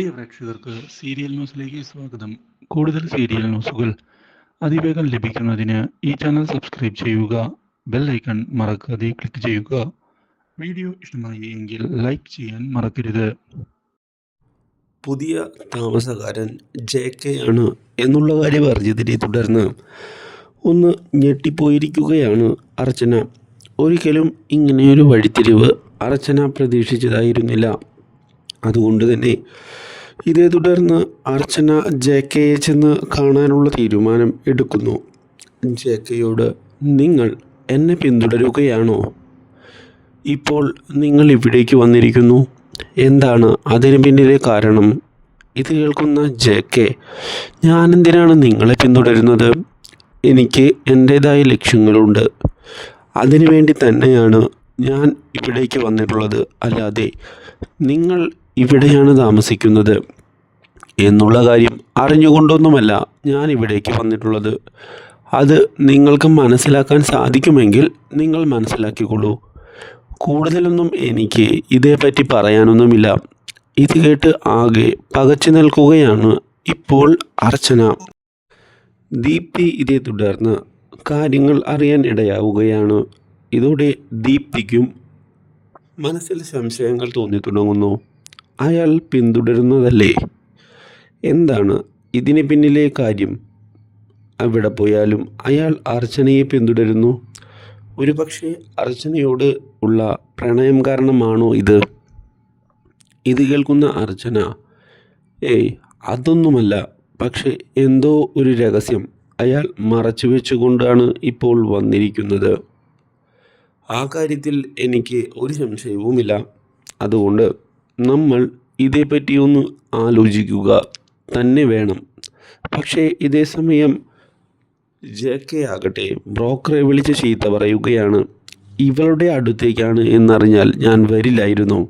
പ്രിയ പ്രേക്ഷകർക്ക് സീരിയൽ ന്യൂസിലേക്ക് സ്വാഗതം. കൂടുതൽ സീരിയൽ ന്യൂസുകൾ അതിവേഗം ലഭിക്കുന്നതിന് ഈ ചാനൽ സബ്സ്ക്രൈബ് ചെയ്യുക ബെൽ ഐക്കൺ മറക്കാതെ ക്ലിക്ക് ചെയ്യുക. വീഡിയോ ഇഷ്ടമായി എങ്കിൽ ലൈക്ക് ചെയ്യാൻ മറക്കരുത്. പുതിയ താമസക്കാരൻ ജെ കെ ആണ് എന്നുള്ള കാര്യം അറിഞ്ഞതിനെ തുടർന്ന് ഒന്ന് ഞെട്ടിപ്പോയിരിക്കുകയാണ് അർച്ചന. ഒരിക്കലും ഇങ്ങനെയൊരു വഴിത്തിരിവ് അർച്ചന പ്രതീക്ഷിച്ചതായിരുന്നില്ല. അതുകൊണ്ട് തന്നെ ഇതേ തുടർന്ന് അർച്ചന ജെ കെയെ ചെന്ന് കാണാനുള്ള തീരുമാനം എടുക്കുന്നു. ജെ കെയോട് നിങ്ങൾ എന്നെ പിന്തുടരുകയാണോ? ഇപ്പോൾ നിങ്ങൾ ഇവിടേക്ക് വന്നിരിക്കുന്നു. എന്താണ് അതിന് പിന്നിലെ കാരണം? ഇത് കേൾക്കുന്ന ജെ കെ ഞാനെന്തിനാണ് നിങ്ങളെ പിന്തുടരുന്നത്? എനിക്ക് എന്റേതായ ലക്ഷ്യങ്ങളുണ്ട്. അതിനു വേണ്ടി തന്നെയാണ് ഞാൻ ഇവിടേക്ക് വന്നിട്ടുള്ളത്. അല്ലാതെ നിങ്ങൾ ഇവിടെയാണ് താമസിക്കുന്നത് എന്നുള്ള കാര്യം അറിഞ്ഞുകൊണ്ടൊന്നുമല്ല ഞാൻ ഇവിടേക്ക് വന്നിട്ടുള്ളത്. അത് നിങ്ങൾക്ക് മനസ്സിലാക്കാൻ സാധിക്കുമെങ്കിൽ നിങ്ങൾ മനസ്സിലാക്കിക്കൊള്ളൂ. കൂടുതലൊന്നും എനിക്ക് ഇതേപ്പറ്റി പറയാനൊന്നുമില്ല. ഇത് കേട്ട് ആകെ പകച്ചു നിൽക്കുകയാണ് ഇപ്പോൾ അർച്ചന. ദീപ്തി ഇതേ തുടർന്ന് കാര്യങ്ങൾ അറിയാൻ ഇടയാവുകയാണ്. ഇതോടെ ദീപ്തിക്കും മനസ്സിൽ സംശയങ്ങൾ തോന്നി തുടങ്ങുന്നു അയാൾ പിന്തുടരുന്നതല്ലേ? എന്താണ് ഇതിന് പിന്നിലെ കാര്യം? അവിടെ പോയാലും അയാൾ അർച്ചനയെ പിന്തുടരുന്നു. ഒരു പക്ഷേ അർച്ചനയോട് ഉള്ള പ്രണയം കാരണമാണോ ഇത്? ഇത് കേൾക്കുന്ന അർച്ചന ഏയ് അതൊന്നുമല്ല. പക്ഷേ എന്തോ ഒരു രഹസ്യം അയാൾ മറച്ചു വെച്ചുകൊണ്ടാണ് ഇപ്പോൾ വന്നിരിക്കുന്നത്. ആ കാര്യത്തിൽ എനിക്ക് ഒരു സംശയവുമില്ല. അതുകൊണ്ട് നമ്മൾ ഇതേപ്പറ്റി ഒന്ന് ആലോചിക്കുക. തന്നെ വേണം. പക്ഷേ ഇതേ സമയം ജെ കെ ആകട്ടെ ബ്രോക്കറെ വിളിച്ച് ചീത്ത പറയുകയാണ്. ഇവളുടെ അടുത്തേക്കാണ് എന്നറിഞ്ഞാൽ ഞാൻ വരില്ലായിരുന്നു.